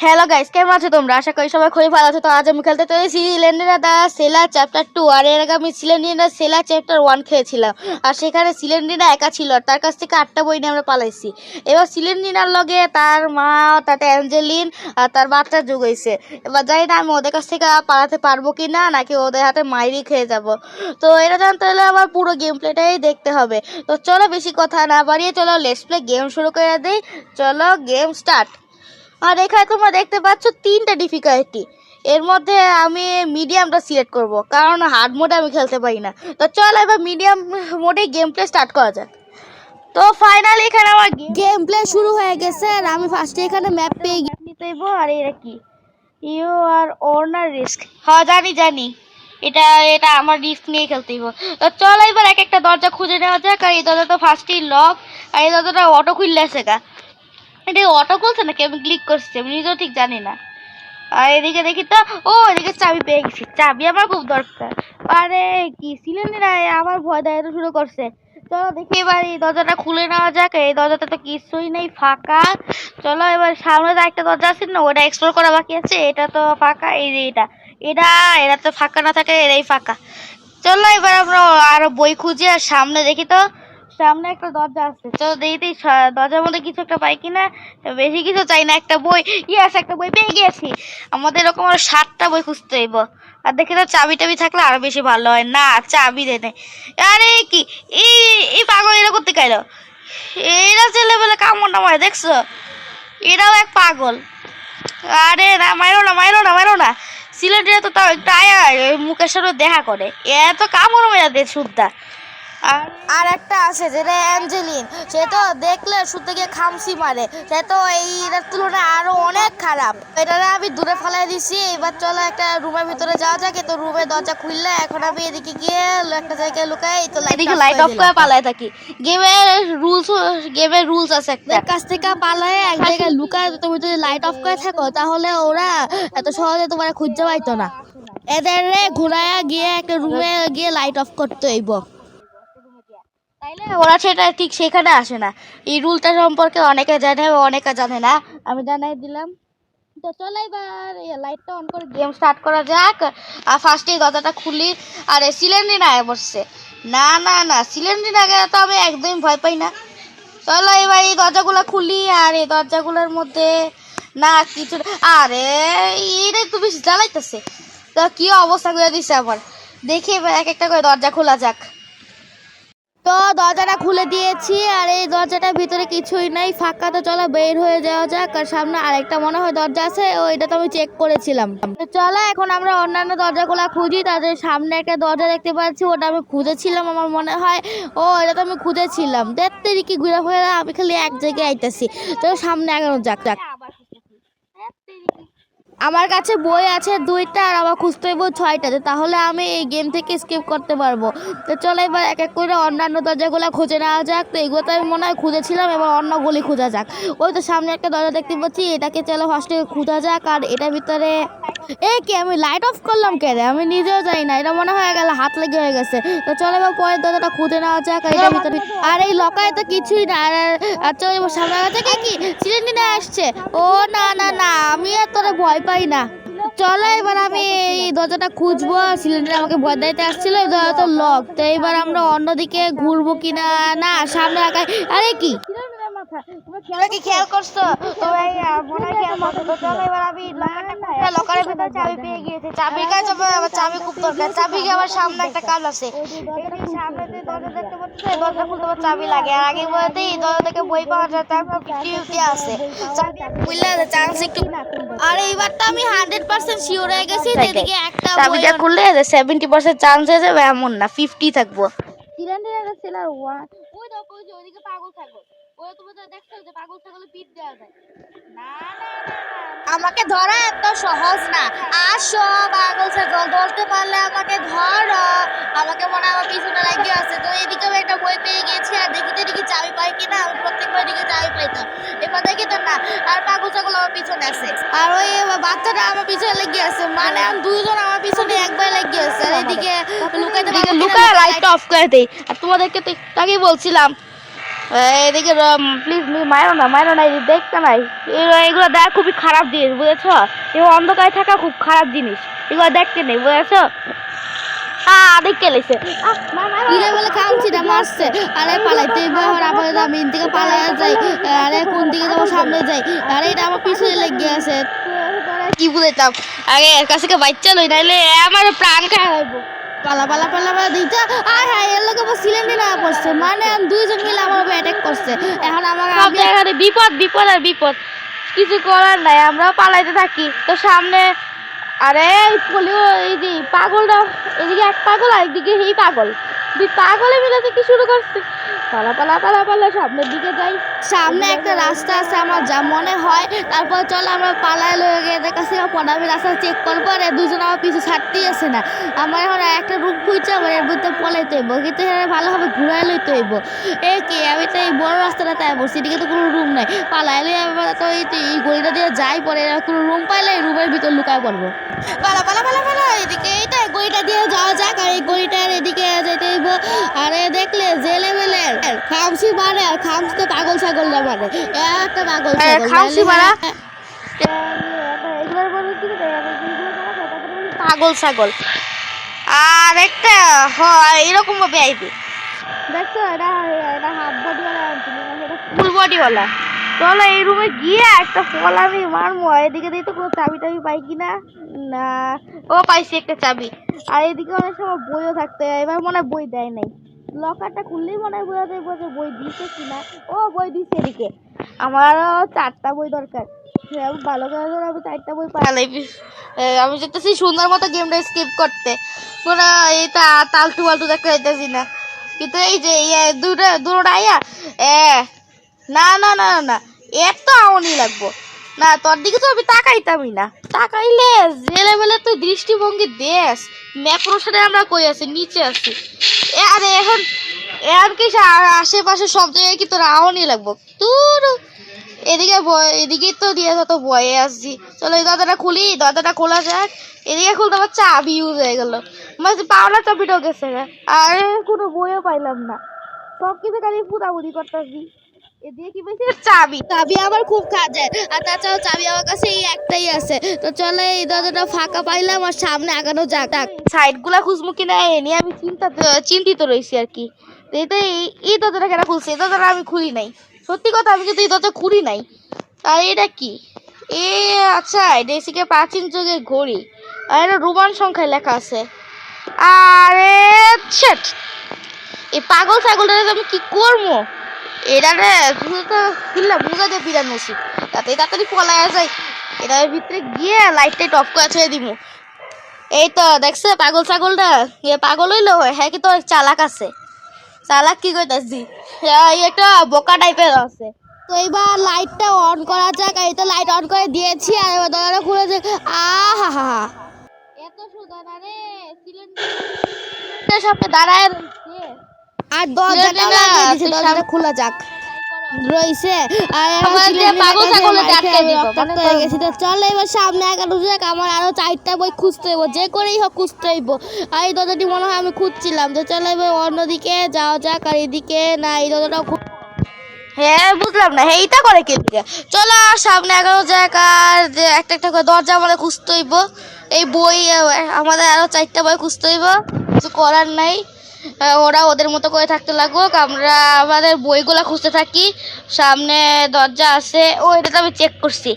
Hello guys কেমন আছো তোমরা? আশা করি সবাই খুবই ভালো আছো। তো আজ আমি খেলতে চলেছি slender the cellar chapter two আর এর আগে আমি সিলেন্ডার সেলা চ্যাপ্টার ওয়ান খেয়েছিলাম। আর সেখানে সিলেন্ডিনা একা ছিল আর তার কাছ থেকে আটটা বই নিয়ে আমরা পালাইছি। এবার সিলেন্ডিনার লগে তার মা, তাতে অ্যাঞ্জেলিন আর তার বাচ্চা যোগ হয়েছে। এবার জানি না আমি ওদের কাছ থেকে পালাতে পারব কি না নাকি ওদের হাতে মাইরি খেয়ে যাব। তো এটা জানতে হলে আমার পুরো গেম প্লেটাই দেখতে হবে। তো চলো বেশি কথা না বাড়িয়ে চলো লেটস প্লে গেম শুরু করে দিই। চলো গেম স্টার্ট আর এখানে তোমরা দেখতে পাচ্ছ তিনটা ডিফিকাল্টি এর মধ্যে আমি মিডিয়ামটা সিলেক্ট করব কারণ হার্ড মোডে আমি খেলতে পারি না। তো চল এবার মিডিয়াম মোডে গেম প্লে স্টার্ট করা যাক। তো ফাইনালি এখানে আমার গেম প্লে শুরু হয়ে গেছে আর আমি ফার্স্টে এখানে ম্যাপ পেয়ে নিতে হইব আর এটা কি? ইউ আর অনার রিস্ক হ্যাঁ জানি জানি। এটা এটা আমার রিস্ক নিয়ে খেলতে হইব। তো চল এবার এক একটা দরজা খুঁজে নেওয়া যাক আর এই দরজাটা ফার্স্টেই লক আর এই দরজাটা অটো খুললে আছে গা। এটা অটো খুলছে নাকি? আমি ক্লিক করছি, আমি নিজেও ঠিক জানি না। আর এদিকে দেখি তো, ও, এদিকে চাবি পেয়ে গেছি। চাবি আমার খুব দরকার। আরে, কি সিলিন্ডার আমার ভয় দেখাতে শুরু করছে। চলো দেখি এবার এই দরজাটা খুলে নেওয়া যাক। এই দরজাটা তো কিছুই নেই, ফাঁকা। চলো এবার সামনে তো একটা দরজা আছে না, ওটা এক্সপ্লোর করা বাকি আছে। এটা তো ফাঁকা, এই যে এটা। এটা এটা তো ফাঁকা না থাকে এটাই ফাঁকা। চলো এবার আমরা আরও বই খুঁজি, আর সামনে দেখি তো সামনে একটা দরজা আছে। তো সা- দরজার মধ্যে কিছু একটা পাই কিনা? বেশি কিছু চাই না, একটা বই। ইয়াস একটা বই পেয়ে গেছি আমাদের এরকম আরও সাতটা বই খুঁজতে হইব। আর দেখি তো চাবি টাবি থাকলে আরও বেশি ভালো হয়। না, চাবি দে নেই আরে কি? এই পাগল, এরা করতে কাইলো এরা ছেলেবেলে কামড় নামায়, দেখছ? এরাও এক পাগল। আরে না, মাইরো না মাইরো না মাইরো না। সিলেটে তো তাও একটু আয় মুখের সাথে দেখা করে। এত কামড় মেরা দে শুদ্ধা আর। একটা আছে যেটা অ্যাঞ্জেলিন। সে তো দেখলে গিয়ে খামসি মারে। সে তো এইটার তুলনায় আরও অনেক খারাপ। এটা আমি দূরে ফেলাই দিছি এবার চলো একটা রুমের ভিতরে যাওয়া যাক। তো রুমের দরজা খুললে এখন আমি এদিকে গিয়ে একটা জায়গায় লুকাই এই তো এদিকে লাইট অফ করে পালায় থাকি। গেমের রুলস গেমের রুলস আছে একটা। কাছ থেকে পালায় এক জায়গায় লুকায় তুমি যদি লাইট অফ করে থাকো তাহলে ওরা এত সহজে তোমার খুঁজে পাইতো না। এদের ঘুরায়া গিয়ে একটা রুমে গিয়ে লাইট অফ করতে হইব। তাইলে ওরা সেটা ঠিক সেখানে আসে না। এই রুলটা সম্পর্কে অনেকে জানে অনেকে জানে না। আমি জানাই দিলাম। তো চলো এবার লাইটটা অন করে গেম স্টার্ট করা যাক। আর ফার্স্টে দরজাটা খুলি। আর সিলিন্ডার আগে বসছে। না না না সিলিন্ডার আগে তো আমি একদমই ভয় পাই না। চলো এবার এই দরজাগুলো খুলি আর এই দরজাগুলোর মধ্যে না, কিছু আরে এটা একটু বেশি জ্বালাইতেছে। তো কি অবস্থা করে দিছে আমার দেখি এবার এক একটা করে দরজা খোলা যাক। তো দরজাটা খুলে দিয়েছি আর এই দরজাটার ভিতরে কিছুই নাই। ফাঁকা তো চলো, বের হয়ে যাওয়া যাক। আর সামনে আরেকটা মনে হয় দরজা আছে, ও এটা তো আমি চেক করেছিলাম। চলো, এখন আমরা অন্যান্য দরজাগুলো খুঁজি। তাদের সামনে একটা দরজা দেখতে পাচ্ছি, ওটা আমি খুঁজেছিলাম আমার মনে হয়। ও, এটা তো আমি খুঁজেছিলাম। দেখতে কি ঘুরে ঘুরে আমি খালি এক জায়গায় আইতেছি। তো সামনে এগারো যাক যাক। আমার কাছে বই আছে দুইটা আর আমার খুঁজতে হইব ছয়টাতে তাহলে আমি এই গেম থেকে স্কিপ করতে পারব। তো চলো এবার এক এক করে অন্যান্য দরজাগুলো খুঁজে নেওয়া যাক। তো এগুলো তো আমি মনে হয় খুঁজেছিলাম এবার অন্য অন্যগুলি খোঁজা যাক। ওই তো সামনে একটা দরজা দেখতে পাচ্ছি এটাকে চলো ফার্স্টে খোঁজা যাক আর এটার ভিতরে এ কি আমি লাইট অফ করলাম কে রে? আমি নিজেও জানি না এটা মনে হয় গেল হাত লেগে হয়ে গেছে। তো চলো এবার পরের দরজাটা খুঁজে নেওয়া যাক এটার ভিতরে আর এই লকায় তো কিছুই না আর আর চলো এবার সামনে আছে কি সিলিন্ডার আসছে। ও না না না আমি আর তোরা ভয় পাই না। চলো এবার আমি এই দরজাটা খুঁজবো। সিলিন্ডার আমাকে ভয় দিতে আসছিল, এই দরজা তো লক তো এবার আমরা অন্যদিকে ঘুরবো কিনা না, সামনে আঁকায় আরে কি? তোমরা কি খেয়াল করছ? তোমরা মনে হয় খেয়াল করছ? তো চলো এবার আমি লকারের ভিতরে চাবি পেয়ে গিয়েছি। চাবির কাছে আমার চাবি খুব দরকার। চাবি আমার সামনে একটা কাজ আছে। সামনে যে দরজা দেখতে পাচ্ছ? দরজা খুলতে আমার চাবি লাগে। আর আগে বলতে দরজা থেকে বই পাওয়া যায় তারপর ফিফটি ফিফটি আছে। চাবি খুললে চান্স একটু আর এইবারটা আমি হান্ড্রেড পার্সেন্ট শিওর হয়ে গেছি একটা চাবিটা খুললে সেভেন্টি পার্সেন্ট চান্স হয়ে যাবে এমন না ফিফটি থাকব। সিলিন্ডারের সেলার ওয়ান ওই দেখো ওই যে ওইদিকে পাগল ছাগল ওই তুমি তো দেখছ যে পাগল ছাগলে পিট দেওয়া যায়। না না না আমাকে ধরা এত সহজ না। আসো পাগল ছাগল ধরতে পারলে আমাকে ধরো। আমাকে মনে হয় আমার পিছনে লাগিয়ে আছে। তো এদিকে আমি একটা বই পেয়ে গেছি আর দেখি তো এদিকে চাবি পাই কিনা। আমি প্রত্যেকবার এদিকে চাবি পাইতাম। এবার দেখি তো না। আর পাগল ছাগল আমার পিছনে আছে। আর ওই বাচ্চাটা আমার পিছনে লেগে আছে। মানে আমি দুইজন আমার পিছনে একবার লেগে আছে। আর এদিকে লুকাইতে লুকায় লাইটটা অফ করে দেই। আর তোমাদেরকে তো আগেই বলছিলাম এদিকে প্লিজ মারো না না এদিকে দেখতে নাই। এগুলো দেখ খুবই খারাপ জিনিস বুঝেছ? এগুলো অন্ধকারে থাকা খুব খারাপ জিনিস। এগুলো দেখতে নেই বুঝেছ? দেখতে লেছে। কিলে বলে কাউন্সিটা মারছে আরে পালাইতে এবার আপাতত আমি এদিক থেকে যাই। আরে কোন দিকে যাব সামনে যাই। আরে এটা আমার পিছনে লেগে আছে। কি বুঝাইতাম? আগে এর কাছে বাচ্চা লই নাইলে আমার প্রাণ হইব। পালা পালা পালা পালা দিতে আর হ্যাঁ এর লোক আমার সিলেন্ডার লাগা পড়ছে। মানে দুইজন মিলে আমার উপর অ্যাটাক করছে। এখন আমার এখানে বিপদ বিপদ আর বিপদ। কিছু করার নাই আমরা পালাইতে থাকি। তো সামনে আরে পলিও এই যে পাগলটা এদিকে এক পাগল আর একদিকে এই পাগল। দুই পাগলে মিলে কি শুরু করছে? পালা পালা পালা পালা, সামনের দিকে যাই। সামনে একটা রাস্তা আছে আমার, যা মনে হয়। তারপর চল আমরা পালায় লয়ে গিয়ে দেখাচ্ছি পরে রাস্তা চেক করব, আর দুজন আমার পিছু ছাড়তেই আছে না। আমার এখন একটা রুম খুঁজছে, আমার এর ভিতরে পলাইতে হইব কিন্তু এখানে ভালোভাবে ঘুরাই লইতে হইব এ কি, আমি তো এই বড় রাস্তাটা তাই বলছি, এদিকে তো কোনো রুম নাই। পালাই লই এই তো এই গলিটা দিয়ে যাই, পরে কোনো রুম পাইলে রুমের ভিতর লুকায় পড়ব। পালা পালা পালা পালা এদিকে এইটা গলিটা দিয়ে যাওয়া যাক আর এই গলিটার এদিকে যেতে আরে দেখলে যে লেভেলের খামসি মারে আর খামসি তো পাগল ছাগল না মানে। এ একটা পাগল হ্যাঁ, ছাগল খামসি মারা। বলে কি পাগল ছাগল। আর একটা হয় এরকম ভাবে আইবে। দেখছ এটা এটা হাফ বডি ওয়ালা ফুল বডিওয়ালা চলো এই রুমে গিয়ে একটা ফল আমি মারবো এদিকে দিয়ে তো কোনো চাবি টাবি পাই কি না। ও পাইছি একটা চাবি। আর এদিকে অনেক সময় বইও থাকতে হয়। এবার মনে হয় বই দেয় নাই। লকারটা খুললেই মনে হয় বোঝা যায় যে বই দিছে কিনা। ও বই দিছে এদিকে। আমারও চারটা বই দরকার। ভালো করে ধরো আমি চারটা বই পালাই আমি যেতেছি সুন্দর মতো গেমটা স্কিপ করতে। কোনো এই তালটু বালটু দেখতে যাইতেছি না। কিন্তু এই যে দুটো দুটো আইয়া এ না না না না, না। এত আওনি লাগবো। না, তোর দিকে তো আমি তাকাইতামই না। তাকাইলে যে লেভেলে তুই দৃষ্টিভঙ্গি দেশ ম্যাক্রোসারে আমরা কই আছি? নিচে আছি। আরে, এখন এখন কি আশেপাশে সব জায়গায় কি তোর আওনি লাগবো? তোর এদিকে এদিকেই তো দিয়ে যত বয়ে আসছি চলো এই দরজাটা খুলি, দরজাটা খোলা যাক। এদিকে খুলতে আমার চাবি ইউজ হয়ে গেলো। মানে পাওনা চাবিটাও গেছে। আর কোনো বইও পাইলাম না। সব কিছু খালি ফুটাফুটি করতেছি। কি পেয়েছি চাবি। চাবি আমার খুব কাজে আর তাছাড়াও চাবি আমার কাছে এই একটাই আছে। তো চলে এই দরজাটা ফাঁকা পাইলাম আর সামনে আগানো যাক। যাক। সাইডগুলা খুঁজবো কিনা এ নিয়ে আমি চিন্তা চিন্তিত রয়েছি আর কি। তো এটা এই- এই দরজাটা কেন খুলছে? এই দরজাটা আমি খুলি নাই। সত্যি কথা, আমি কিন্তু এই দরজা খুলি নাই। আর এটা কি? এ আচ্ছা এটা প্রাচীন যুগের ঘড়ি। আর এটা রোমান সংখ্যায় লেখা আছে। আরে, ছেট! এই পাগল ছাগলটা আমি কি করব? এটা রে খুললে বুঝা দিয়ে পিরানো উচিত তাতে তাড়াতাড়ি পলায় যায়। এটার ভিতরে গিয়ে লাইটটা টপ করে ছেড়ে দিব। এই তো, দেখছে পাগল ছাগলটা? এ পাগল হইল হয় কি তো চালাক আছে? চালাক কি কইতাছি এই একটা বোকা টাইপের আছে। তো এবার লাইটটা অন করা যাক। এই তো লাইট অন করে দিয়েছি আর এবার দরজাটা খুলে যাক আহা হা হা এত সোজা না রে সিলিন্ডার সামনে দাঁড়ায় আর দরজাটা লাগিয়ে তুই দরজাটা খোলা যাক। রইছে আর পাগল ছাগলে আটকায় দিব, রক্তাক্ত হয়ে। গেছি। তো চল এবার সামনে এগারো যাক আমার আরও চারটা বই খুঁজতে হইব যে করেই হোক খুঁজতে হইব। আর এই দরজাটি মনে হয় আমি খুঁজছিলাম তো চল এবার অন্যদিকে যাওয়া যাক আর এদিকে না এই দরজাটাও খু- হ্যাঁ বুঝলাম না এইটা করে কে চলো আর সামনে এগারো জায়গা আর যে একটা একটা করে দরজা আমাদের খুঁজতে হইব। এই বই আমাদের আরও চারটা বই খুঁজতে হইব কিছু করার নাই। ওরা ওদের মতো করে থাকতে লাগুক, আমরা আমাদের বইগুলো খুঁজতে থাকি। সামনে দরজা আছে। ও এটা তো আমি চেক করছি।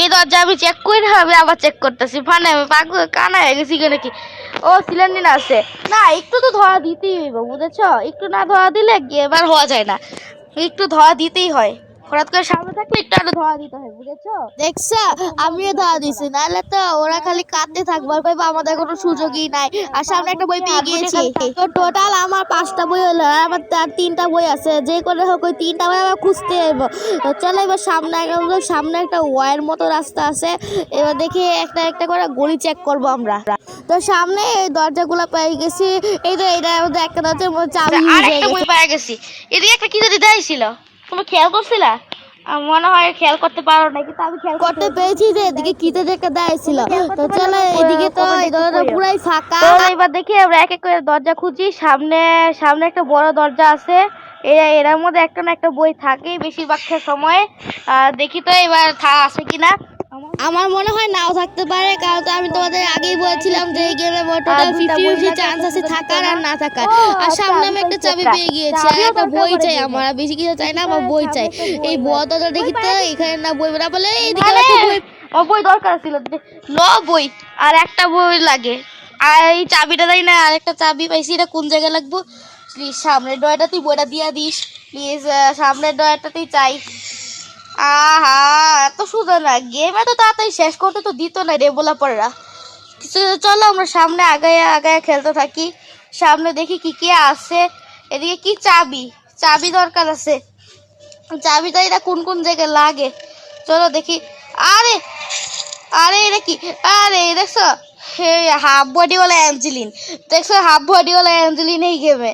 এই দরজা আমি চেক করি না, আমি আবার চেক করতেছি। ফানে, আমি পাগল কানা হয়ে গেছি কেন কি? ও, সিলিন্ডার আছে। না, একটু তো ধোয়া দিতেই হইব, বুঝেছ? একটু না ধোয়া দিলে এবার হওয়া যায় না। একটু ধোয়া দিতেই হয়। হঠাৎ করে সামনে থাকলে একটু আরও ধোয়া দিতে হয় বুঝেছ? দেখছ? আমিও ধরা দিছি নাহলে তো ওরা খালি কাঁদতে থাকবে আর কইবো আমাদের কোনো সুযোগই নাই। আর সামনে একটা বই পেয়ে গিয়েছি। তো টোটাল আমার পাঁচটা বই হলো আমার তার তিনটা বই আছে যে করে হোক ওই তিনটা বই আমার খুঁজতে হইব চলো এবার সামনে এগোবো সামনে একটা ওয়ার মতো রাস্তা আছে এবার দেখি একটা একটা করে গলি চেক করব আমরা। তো সামনে এই দরজাগুলো পেয়ে গেছি এই তো এটা একটা দরজার চাবি আর একটা গেছে। বই পাওয়া গেছি। এদিকে একটা কি দেয় ছিল। তুমি খেয়াল করছিলা? মনে হয় খেয়াল করতে পারো না কিন্তু আমি খেয়াল করতে পেরেছি যে এদিকে কিতে দেখে দেয় ছিল। তো চলো এদিকে তো দরজা পুরাই ফাঁকা। তো এবার দেখি আমরা এক এক করে দরজা খুঁজি। সামনে সামনে একটা বড় দরজা আছে। এরা এরার মধ্যে একটা না একটা বই থাকে বেশিরভাগ সময়। দেখি তো এবার আছে কিনা। আমার মনে হয় নাও থাকতে পারে কারণ তো আমি তোমাদের আগেই বলেছিলাম যে এই গেমে টোটাল ফিফটি ফিফটি চান্স আছে থাকার আর না? থাকার। আর সামনে আমি একটা চাবি পেয়ে গিয়েছি আর একটা বই চাই আমার বেশি কিছু চাই না আমার বই চাই। এই। বদটা দেখি তো এখানে না বই না বলে এইদিকে বই। ও বই দরকার ছিল ল বই আর একটা বই লাগে। আর এই চাবিটা দেয় না আর একটা চাবি পাইছি এটা কোন জায়গায় লাগবো? প্লিজ সামনের ডয়াটা তুই বইটা দিয়া দিস। প্লিজ সামনের ডয়াটাতেই চাই। আহা, এত সুন্দর না গেম এত তাড়াতাড়ি শেষ করতে তো দিত না ডেভেলপাররা চলো আমরা সামনে আগায় আগায় খেলতে থাকি। সামনে দেখি কি কি আছে। এদিকে কি চাবি? চাবি দরকার আছে। চাবিটা এটা কোন কোন জায়গায় লাগে? চলো দেখি। আরে আরে এটা কি? আরে, দেখছ? হে হাফ বডিওয়ালা অ্যাঞ্জেলিন। দেখছ হাফ বডিওয়ালা অ্যাঞ্জেলিন এই গেমে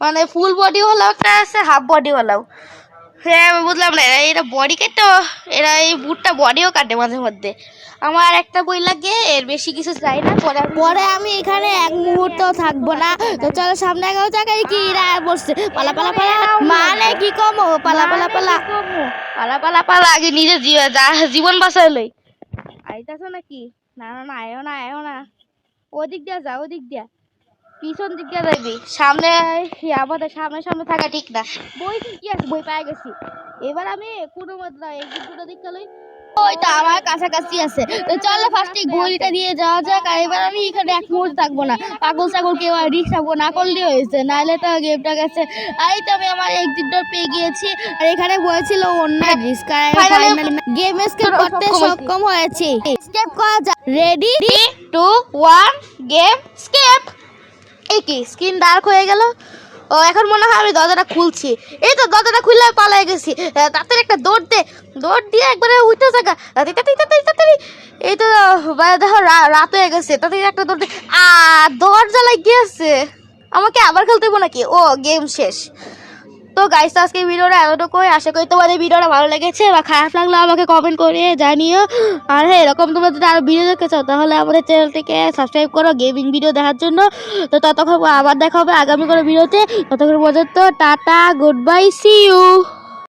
মানে ফুল বডিওয়ালাও একটা আছে হাফ বডিওয়ালাও হ্যাঁ আমি বুঝলাম না এরা এটা বডি কেটো এরা এই বুটটা বডিও কাটে মাঝে মধ্যে। আমার একটা বই লাগে এর বেশি কিছু চাই না পরে পরে আমি এখানে এক মুহূর্তও থাকব না। তো চলো সামনে এগারো জায়গায় কি এরা বসছে? পালা পালা পালা। মানে কি কম? পালা পালা পালা। পালা পালা পালা আগে জীবন জীবন বাঁচাই লই। আইতাছো নাকি? না না না আয়ো না আয়ো না। ওদিক দিয়া যা ওদিক দিয়া। পিছন দিক দিয়া যাইবি। সামনে আমাদের সামনে সামনে থাকা ঠিক না। বই কি আছে বই পাই গেছি। এবার আমি কোনো মত না এই দুটো দিক লই। ওই তো আমার কাছাকাছি আছে। তো চলো ফার্স্টে গলিটা দিয়ে যাওয়া যাক আর এবার আমি এখানে এক মুহূর্ত থাকব না। পাগল ছাগল কেউ আর রিক্স থাকব না করলে হয়েছে। নাহলে তো গেমটা গেছে। এই তো আমি আমার এক্সিট ডোর পেয়ে গিয়েছি আর এখানে বলেছিল অন্য রিস্ক গেম স্কেপ করতে সক্ষম হয়েছি। স্কেপ করা যাক। Ready two one game escape এই কি স্ক্রিন ডার্ক হয়ে গেল? ও, এখন মনে হয় আমি দরজাটা খুলছি। এই তো, দরজাটা খুললে পালাই গেছি। তাতে একটা দৌড় দে। দৌড় দিয়ে একবারে উঠে থাকা। তাড়াতাড়ি এই তো দেখো রাত হয়ে গেছে। তাতে একটা দৌড় দে। আ, দরজা লাগিয়েছে আমাকে আবার খেলতে হবে নাকি? ও গেম শেষ। তো গাইস আজকে ভিডিওটা এতটুকুই। আশা করি তোমাদের ভিডিওটা ভালো লেগেছে বা খারাপ লাগল আমাকে কমেন্ট করে জানিও। আর হ্যাঁ এরকম তোমরা যদি আরও ভিডিও দেখতে চাও, তাহলে আমাদের চ্যানেলটিকে সাবস্ক্রাইব করো গেমিং ভিডিও দেখার জন্য। তো ততক্ষণ আবার দেখা হবে আগামী কোনো ভিডিওতে ততক্ষণ পর্যন্ত tata good bye see you